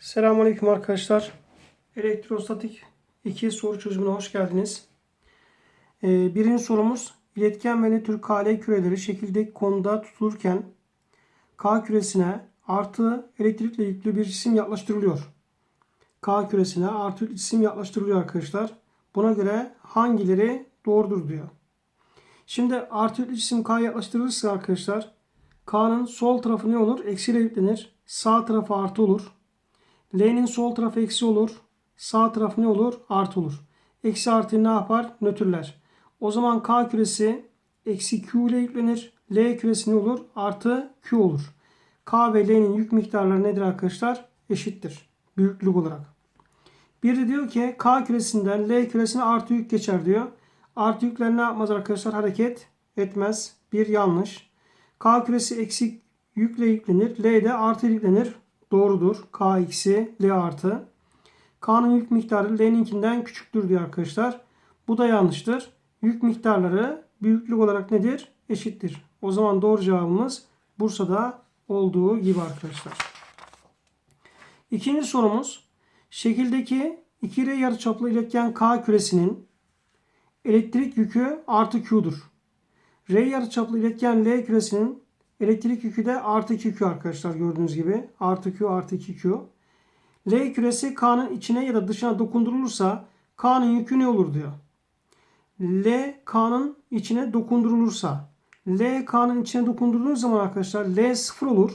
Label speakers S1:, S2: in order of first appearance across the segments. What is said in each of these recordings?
S1: Selamünaleyküm arkadaşlar. Elektrostatik 2 soru çözümüne hoş geldiniz. Ee, birinci sorumuz iletken ve ne tür KL küreleri şekildeki konuda tutulurken K küresine artı elektrikle yüklü bir cisim yaklaştırılıyor. K küresine artı cisim yaklaştırılıyor arkadaşlar. Buna göre hangileri doğrudur diyor. Şimdi artı yüklü cisim K yaklaştırılırsa arkadaşlar K'nın sol tarafı ne olur? Eksiyle yüklenir. Sağ tarafı artı olur. L'nin sol tarafı eksi olur. Sağ taraf ne olur? Artı olur. Eksi artı ne yapar? Nötrler. O zaman K küresi eksi Q ile yüklenir. L küresi ne olur? Artı Q olur. K ve L'nin yük miktarları nedir arkadaşlar? Eşittir. Büyüklük olarak. Bir de diyor ki K küresinden L küresine artı yük geçer diyor. Artı yükler ne yapmaz arkadaşlar? Hareket etmez. Bir yanlış. K küresi eksi yükle yüklenir. L de artı yüklenir. Doğrudur. K eksi L artı. K'nın yük miktarı L'ninkinden küçüktür diyor arkadaşlar. Bu da yanlıştır. Yük miktarları büyüklük olarak nedir? Eşittir. O zaman doğru cevabımız Bursa'da olduğu gibi arkadaşlar. İkinci sorumuz. Şekildeki 2R yarıçaplı iletken K küresinin elektrik yükü artı Q'dur. R yarıçaplı iletken L küresinin elektrik yükü de artı 2Q arkadaşlar gördüğünüz gibi. Artı Q artı 2Q. L küresi K'nın içine ya da dışına dokundurulursa K'nın yükü ne olur diyor. L K'nın içine dokundurulursa L K'nın içine dokundurulduğu zaman arkadaşlar L sıfır olur.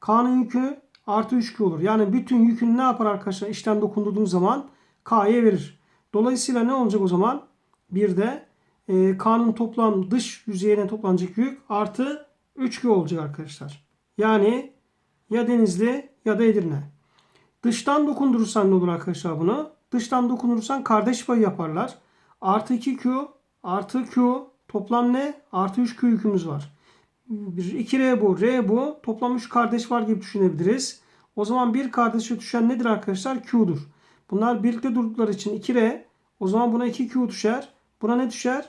S1: K'nın yükü artı 3Q olur. Yani bütün yükünü ne yapar arkadaşlar içten dokundurduğum zaman K'ya verir. Dolayısıyla ne olacak o zaman? Bir de e, K'nın toplam dış yüzeyine toplanacak yük artı 3Q olacak arkadaşlar. Yani ya Denizli ya da Edirne. Dıştan dokundurursan ne olur arkadaşlar bunu? Dıştan dokundurursan kardeş payı yaparlar. Artı 2Q artı Q toplam ne? Artı 3Q yükümüz var. 2R bu, R bu. Toplam 3 kardeş var gibi düşünebiliriz. O zaman bir kardeşe düşen nedir arkadaşlar? Q'dur. Bunlar birlikte durdukları için 2R. O zaman buna 2Q düşer. Buna ne düşer?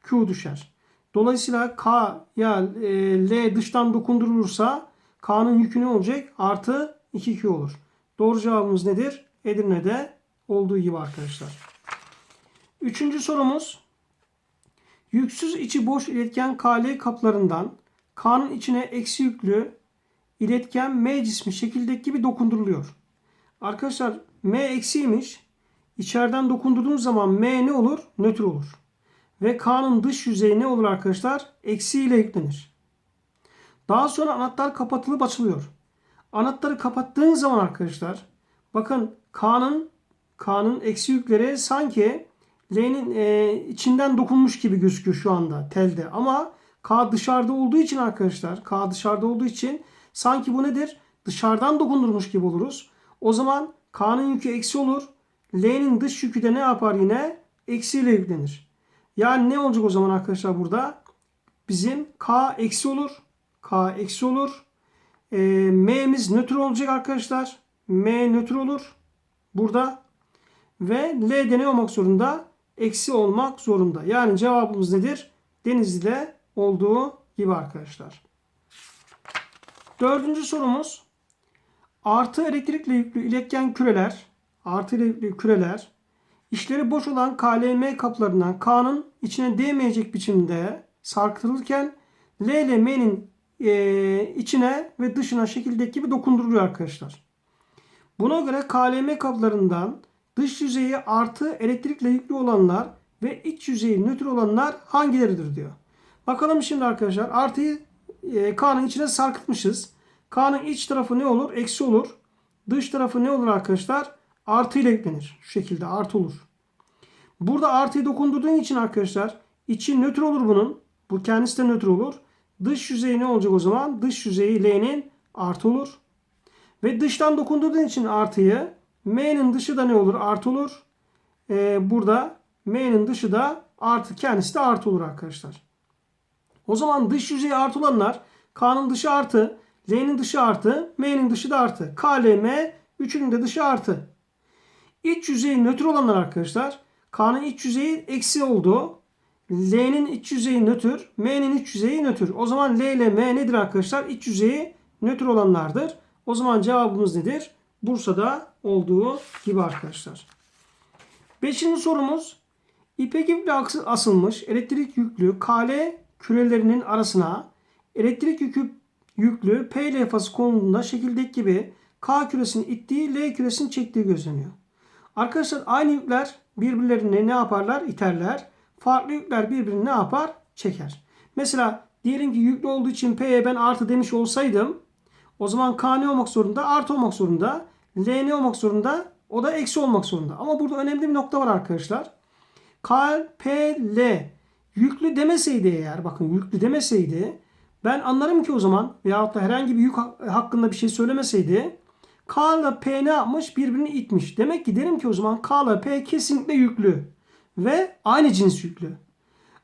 S1: Q düşer. Dolayısıyla K ya e, L dıştan dokundurulursa K'nın yükü ne olacak? Artı 2Q olur. Doğru cevabımız nedir? Edirne'de olduğu gibi arkadaşlar. Üçüncü sorumuz. Yüksüz içi boş iletken KL kaplarından K'nın içine eksi yüklü iletken M cismi şekildeki gibi dokunduruluyor. Arkadaşlar M eksiymiş. İçeriden dokundurduğumuz zaman M ne olur? Nötr olur. Ve K'nın dış yüzeyi ne olur arkadaşlar? Eksi ile yüklenir. Daha sonra anahtar kapatılıp açılıyor. Anahtarı kapattığın zaman arkadaşlar bakın K'nın K'nın eksi yükleri sanki L'nin e, içinden dokunmuş gibi gözüküyor şu anda telde. Ama K dışarıda olduğu için arkadaşlar K dışarıda olduğu için sanki bu nedir? Dışarıdan dokundurmuş gibi oluruz. O zaman K'nın yükü eksi olur. L'nin dış yükü de ne yapar yine? Eksiyle yüklenir. Yani ne olacak o zaman arkadaşlar burada? Bizim K eksi olur. K eksi olur. E, M'miz nötr olacak arkadaşlar. M nötr olur. Burada. Ve L de ne olmak zorunda? Eksi olmak zorunda. Yani cevabımız nedir? Denizli'de olduğu gibi arkadaşlar. Dördüncü sorumuz. Artı elektrikle yüklü iletken küreler, artı elektrikli küreler, işleri boş olan KLM kaplarından K'nın içine değmeyecek biçimde sarkıtılırken L ile M'nin e, içine ve dışına şekildeki gibi dokunduruluyor arkadaşlar. Buna göre KLM kaplarından dış yüzeyi artı elektrikle yüklü olanlar ve iç yüzeyi nötr olanlar hangileridir diyor. Bakalım şimdi arkadaşlar artıyı e, K'nın içine sarkıtmışız. K'nın iç tarafı ne olur? Eksi olur. Dış tarafı ne olur arkadaşlar? Artı ile yüklenir. Şu şekilde artı olur. Burada artıyı dokundurduğun için arkadaşlar içi nötr olur bunun. Bu kendisi de nötr olur. Dış yüzeyi ne olacak o zaman? Dış yüzeyi L'nin artı olur. Ve dıştan dokundurduğun için artıyı M'nin dışı da ne olur? Artı olur. Ee, burada M'nin dışı da artı kendisi de artı olur arkadaşlar. O zaman dış yüzeyi artı olanlar K'nın dışı artı, L'nin dışı artı, M'nin dışı da artı. K, L, M üçünün de dışı artı. İç yüzeyi nötr olanlar arkadaşlar K'nın iç yüzeyi eksi oldu. L'nin iç yüzeyi nötr, M'nin iç yüzeyi nötr. O zaman L ile M nedir arkadaşlar? İç yüzeyi nötr olanlardır. O zaman cevabımız nedir? Bursa'da olduğu gibi arkadaşlar. Beşinci sorumuz İpek iple asılmış elektrik yüklü KL kürelerinin arasına elektrik yükü yüklü P levhası konulduğunda şekildeki gibi K küresini ittiği L küresini çektiği gözleniyor. Arkadaşlar aynı yükler birbirlerine ne yaparlar? İterler. Farklı yükler birbirini ne yapar? Çeker. Mesela diyelim ki yüklü olduğu için P'ye ben artı demiş olsaydım o zaman K ne olmak zorunda? Artı olmak zorunda. L ne olmak zorunda? O da eksi olmak zorunda. Ama burada önemli bir nokta var arkadaşlar. K, P, L yüklü demeseydi eğer bakın yüklü demeseydi ben anlarım ki o zaman veyahut da herhangi bir yük hak- hakkında bir şey söylemeseydi K ile P ne yapmış? Birbirini itmiş. Demek ki derim ki o zaman K ile P kesinlikle yüklü. Ve aynı cins yüklü.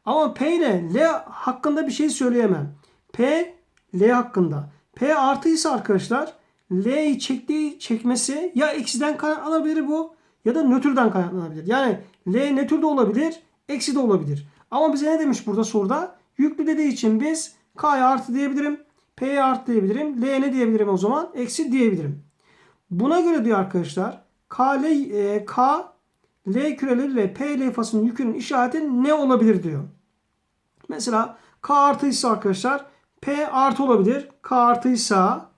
S1: Ama P ile L hakkında bir şey söyleyemem. P, L hakkında. P artıysa arkadaşlar L'yi çektiği çekmesi ya eksiden kaynaklanabilir bu ya da nötrden kaynaklanabilir. Yani L nötr de olabilir, eksi de olabilir. Ama bize ne demiş burada soruda? Yüklü dediği için biz K'ya artı diyebilirim. P'ye artı diyebilirim. L ne diyebilirim o zaman? Eksi diyebilirim. Buna göre diyor arkadaşlar K, L, e, K L küreleriyle P levhasının yükünün işareti ne olabilir diyor. Mesela K artıysa arkadaşlar P artı olabilir. K artıysa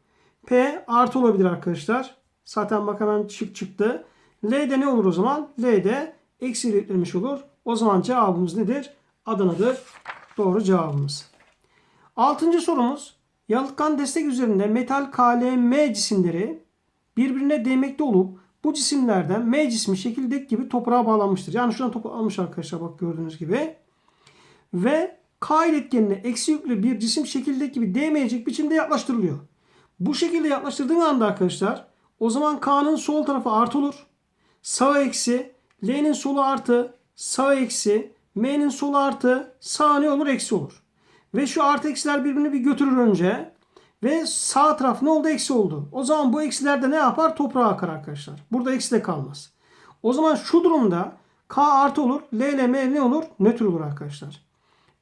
S1: P artı olabilir arkadaşlar. Zaten bak hemen şık çıktı. L'de ne olur o zaman? L'de eksi ile yüklenmiş olur. O zaman cevabımız nedir? Adana'dır. Doğru cevabımız. Altıncı sorumuz. Yalıtkan destek üzerinde metal KLM cisimleri birbirine değmekte olup bu cisimlerden M cismi şekildeki gibi toprağa bağlanmıştır. Yani şuradan toplanmış arkadaşlar bak gördüğünüz gibi. Ve K iletkenine eksi yüklü bir cisim şekildeki gibi değmeyecek biçimde yaklaştırılıyor. Bu şekilde yaklaştırdığın anda arkadaşlar o zaman K'nın sol tarafı artı olur. Sağ eksi, L'nin solu artı, sağ eksi, M'nin solu artı, sağ ne olur? Eksi olur. Ve şu artı eksiler birbirini bir götürür önce. Ve sağ taraf ne oldu? Eksi oldu. O zaman bu eksiler de ne yapar? Toprağa akar arkadaşlar. Burada eksi de kalmaz. O zaman şu durumda K artı olur. L ile M ne olur? Nötr olur arkadaşlar.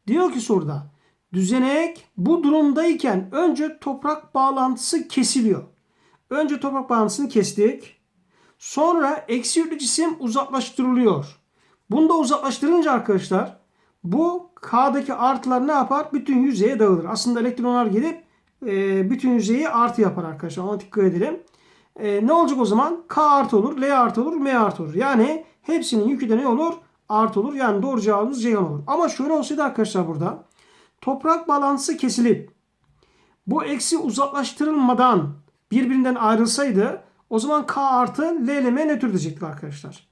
S1: Diyor ki soruda düzenek bu durumdayken önce toprak bağlantısı kesiliyor. Önce toprak bağlantısını kestik. Sonra eksi yüklü cisim uzaklaştırılıyor. Bunu da uzaklaştırınca arkadaşlar bu K'daki artılar ne yapar? Bütün yüzeye dağılır. Aslında elektronlar gelip e, bütün yüzeyi artı yapar arkadaşlar. Ama dikkat edelim. E, ne olacak o zaman? K artı olur, L artı olur, M artı olur. Yani hepsinin yükü de ne olur? Artı olur. Yani doğru cevabımız Ceyhan olur. Ama şöyle olsaydı arkadaşlar burada toprak bağlantısı kesilip bu eksi uzaklaştırılmadan birbirinden ayrılsaydı o zaman K artı L ile M nötr diyecektik arkadaşlar.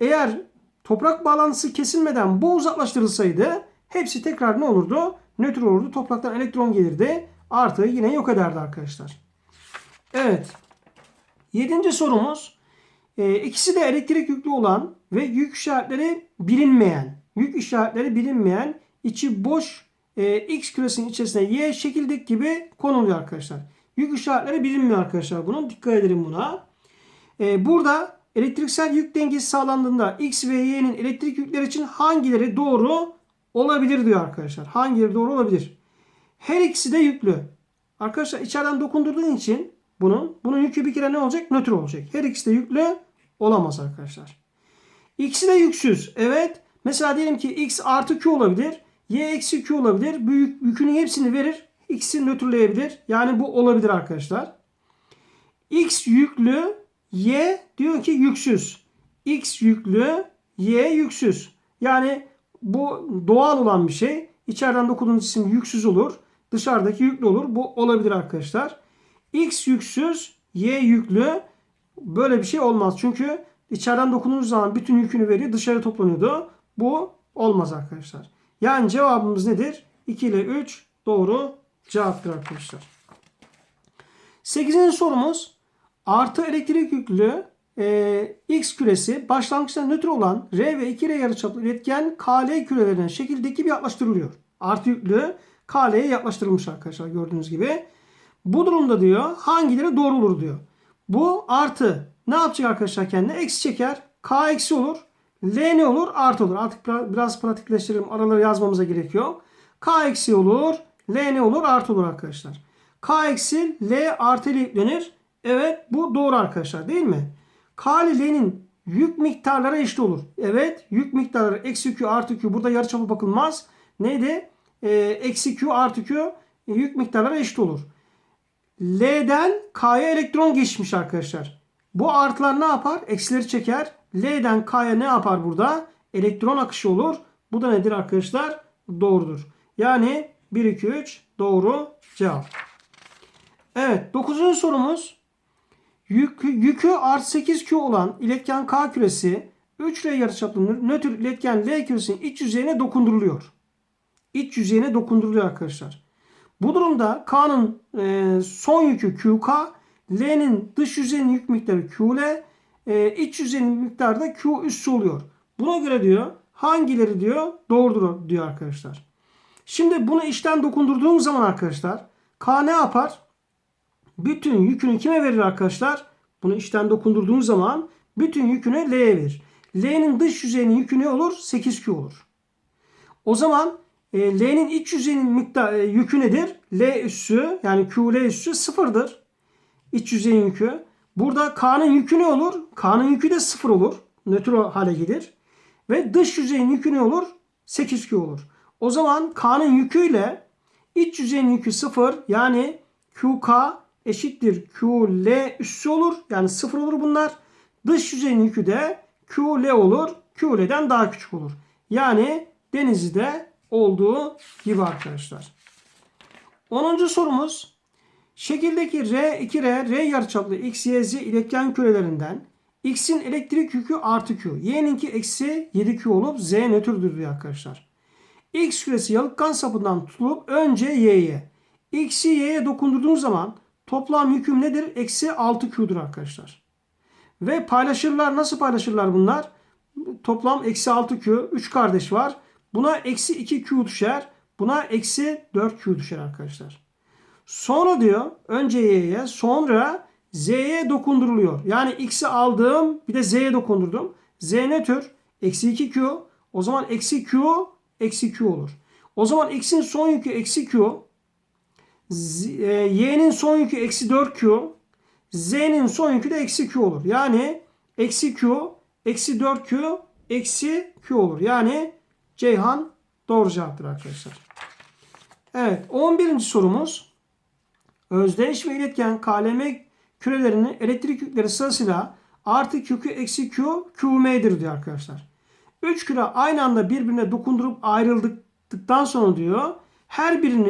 S1: Eğer toprak bağlantısı kesilmeden bu uzaklaştırılsaydı hepsi tekrar ne olurdu? Nötr olurdu. Topraktan elektron gelirdi. Artı yine yok ederdi arkadaşlar. Evet. Yedinci sorumuz. E, ikisi de elektrik yüklü olan ve yük işaretleri bilinmeyen, yük işaretleri bilinmeyen içi boş e, X küresinin içerisine Y şekildeki gibi konuluyor arkadaşlar. Yük işaretleri bilinmiyor arkadaşlar bunun. Dikkat edelim buna. E, burada elektriksel yük dengesi sağlandığında X ve Y'nin elektrik yükleri için hangileri doğru olabilir diyor arkadaşlar. Hangileri doğru olabilir? Her ikisi de yüklü. Arkadaşlar içeriden dokundurduğun için bunun bunun yükü bir kere ne olacak? Nötr olacak. Her ikisi de yüklü olamaz arkadaşlar. İkisi de yüksüz. Evet. Mesela diyelim ki X artı Q olabilir. Y eksi Q olabilir. Büyük yükünün hepsini verir. X'i nötrleyebilir. Yani bu olabilir arkadaşlar. X yüklü. Y diyor ki yüksüz. X yüklü. Y yüksüz. Yani bu doğal olan bir şey. İçeriden dokunduğunuz cisim yüksüz olur. Dışarıdaki yüklü olur. Bu olabilir arkadaşlar. X yüksüz, Y yüklü. Böyle bir şey olmaz. Çünkü içeriden dokunduğunuz zaman bütün yükünü veriyor. Dışarı toplanıyordu. Bu olmaz arkadaşlar. Yani cevabımız nedir? 2 ile 3 doğru cevaptır arkadaşlar. 8. sorumuz artı elektrik yüklü e, X küresi başlangıçta nötr olan R ve 2R yarıçaplı iletken KL kürelerine şekildeki bir yaklaştırılıyor. Artı yüklü KL'ye yaklaştırılmış arkadaşlar gördüğünüz gibi. Bu durumda diyor hangileri doğru olur diyor. Bu artı ne yapacak arkadaşlar kendine? Eksi çeker. K eksi olur. L ne olur? Artı olur. Artık biraz pratikleştirelim. Araları yazmamıza gerekiyor. K eksi olur. L ne olur? Artı olur arkadaşlar. K eksi L artı ile yüklenir. Evet bu doğru arkadaşlar değil mi? K ile L'nin yük miktarları eşit olur. Evet yük miktarları eksi Q artı Q burada yarıçapı bakılmaz. Neydi? Ee, eksi Q artı Q e, yük miktarları eşit olur. L'den K'ya elektron geçmiş arkadaşlar. Bu artılar ne yapar? Eksileri çeker. L'den K'ya ne yapar burada? Elektron akışı olur. Bu da nedir arkadaşlar? Doğrudur. Yani 1, 2, 3 doğru cevap. Evet 9. sorumuz. Yük, yükü artı 8Q olan iletken K küresi 3 R yarıçaplı nötr iletken L küresinin iç yüzeyine dokunduruluyor. İç yüzeyine dokunduruluyor arkadaşlar. Bu durumda K'nın e, son yükü QK, L'nin dış yüzeyinin yük miktarı QL, e, iç yüzeyinin miktarı da Q üssü oluyor. Buna göre diyor hangileri diyor doğrudur diyor arkadaşlar. Şimdi bunu içten dokundurduğum zaman arkadaşlar K ne yapar? Bütün yükünü kime verir arkadaşlar? Bunu içten dokundurduğum zaman bütün yükünü L'ye verir. L'nin dış yüzeyinin yükü ne olur? 8Q olur. O zaman e, L'nin iç yüzeyinin miktar, e, yükü nedir? L üssü yani QL üssü sıfırdır. İç yüzeyin yükü. Burada K'nın yükü ne olur? K'nın yükü de sıfır olur. Nötr hale gelir. Ve dış yüzeyin yükü ne olur? 8Q olur. O zaman K'nın yüküyle iç yüzeyin yükü sıfır yani QK eşittir QL üssü olur. Yani sıfır olur bunlar. Dış yüzeyin yükü de QL olur. QL'den daha küçük olur. Yani Denizli'de olduğu gibi arkadaşlar. 10. sorumuz. Şekildeki R, 2R, R yarıçaplı X, Y, Z iletken kürelerinden X'in elektrik yükü artı Q. Y'ninki eksi 7Q olup Z nötrdür diyor arkadaşlar. X küresi yalıtkan sapından tutulup önce Y'ye. X'i Y'ye dokundurduğum zaman toplam yüküm nedir? Eksi 6Q'dur arkadaşlar. Ve paylaşırlar. Nasıl paylaşırlar bunlar? Toplam eksi 6Q. 3 kardeş var. Buna eksi 2Q düşer. Buna eksi 4Q düşer arkadaşlar. Sonra diyor önce Y'ye sonra Z'ye dokunduruluyor. Yani X'i aldım bir de Z'ye dokundurdum. Z ne tür? Eksi 2Q. O zaman eksi Q eksi Q olur. O zaman X'in son yükü eksi Q. E, Y'nin son yükü eksi 4Q. Z'nin son yükü de eksi Q olur. Yani eksi Q eksi 4Q eksi Q olur. Yani Ceyhan doğru cevaptır arkadaşlar. Evet 11. sorumuz. Özdeş ve iletken KLM kürelerinin elektrik yükleri sırasıyla artı Q'Q eksi Q QM'dir diyor arkadaşlar. 3 küre aynı anda birbirine dokundurup ayrıldıktan sonra diyor her birinin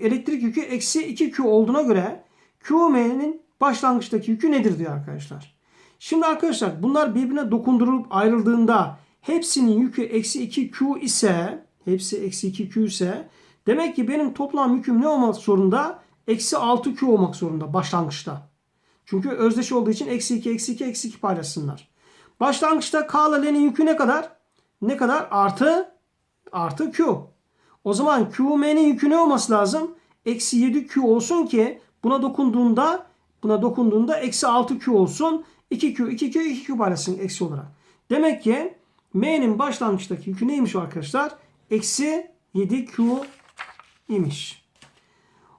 S1: elektrik yükü eksi 2Q olduğuna göre QM'nin başlangıçtaki yükü nedir diyor arkadaşlar. Şimdi arkadaşlar bunlar birbirine dokundurulup ayrıldığında hepsinin yükü eksi 2Q ise hepsi eksi 2Q ise demek ki benim toplam yüküm ne olmak zorunda? Eksi 6Q olmak zorunda başlangıçta. Çünkü özdeş olduğu için eksi 2, eksi 2, eksi 2 paylaşsınlar. Başlangıçta K ile L'nin yükü ne kadar? Ne kadar? Artı, artı Q. O zaman QM'nin yükü ne olması lazım? Eksi 7Q olsun ki buna dokunduğunda buna dokunduğunda eksi 6Q olsun. 2Q, 2Q, 2Q paylaşsın eksi olarak. Demek ki M'nin başlangıçtaki yükü neymiş arkadaşlar? Eksi 7Q imiş.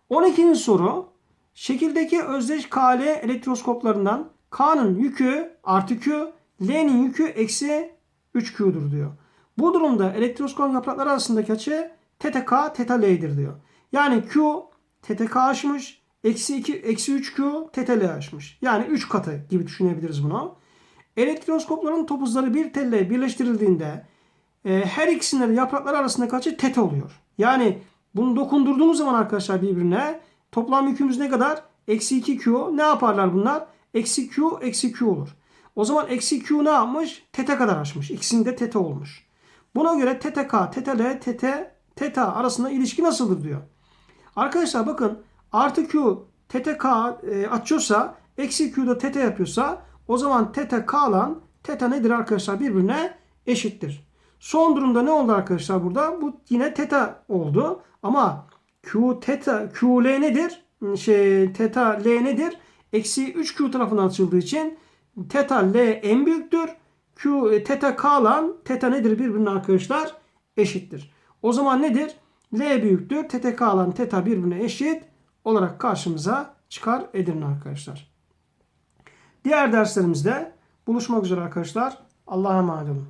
S1: 12. soru. Şekildeki özdeş KL elektroskoplarından K'nın yükü artı Q, L'nin yükü eksi 3Q'dur diyor. Bu durumda elektroskop yaprakları arasındaki açı TTK, TTL'dir diyor. Yani Q TTK aşmış, eksi 2, eksi 3Q TTL aşmış. Yani 3 katı gibi düşünebiliriz bunu. Elektroskopların topuzları bir telle birleştirildiğinde e, her ikisinin de yaprakları arasındaki açı TT oluyor. Yani bunu dokundurduğumuz zaman arkadaşlar birbirine toplam yükümüz ne kadar? Eksi 2Q. Ne yaparlar bunlar? Eksi Q, eksi Q olur. O zaman eksi Q ne yapmış? TT kadar açmış. İkisinde TT olmuş. Buna göre TTK, TTL, TT, TTA arasında ilişki nasıldır diyor. Arkadaşlar bakın artı Q TTK e, açıyorsa eksi Q da TT yapıyorsa o zaman TTK lan TT nedir arkadaşlar birbirine eşittir. Son durumda ne oldu arkadaşlar burada? Bu yine teta oldu. Ama Q teta QL nedir? Şey teta L nedir? Eksi 3Q tarafından açıldığı için teta L en büyüktür. Q teta K lan teta nedir birbirine arkadaşlar? Eşittir. O zaman nedir? L büyüktür. Teta K lan teta birbirine eşit olarak karşımıza çıkar Edirne arkadaşlar. Diğer derslerimizde buluşmak üzere arkadaşlar. Allah'a emanet olun.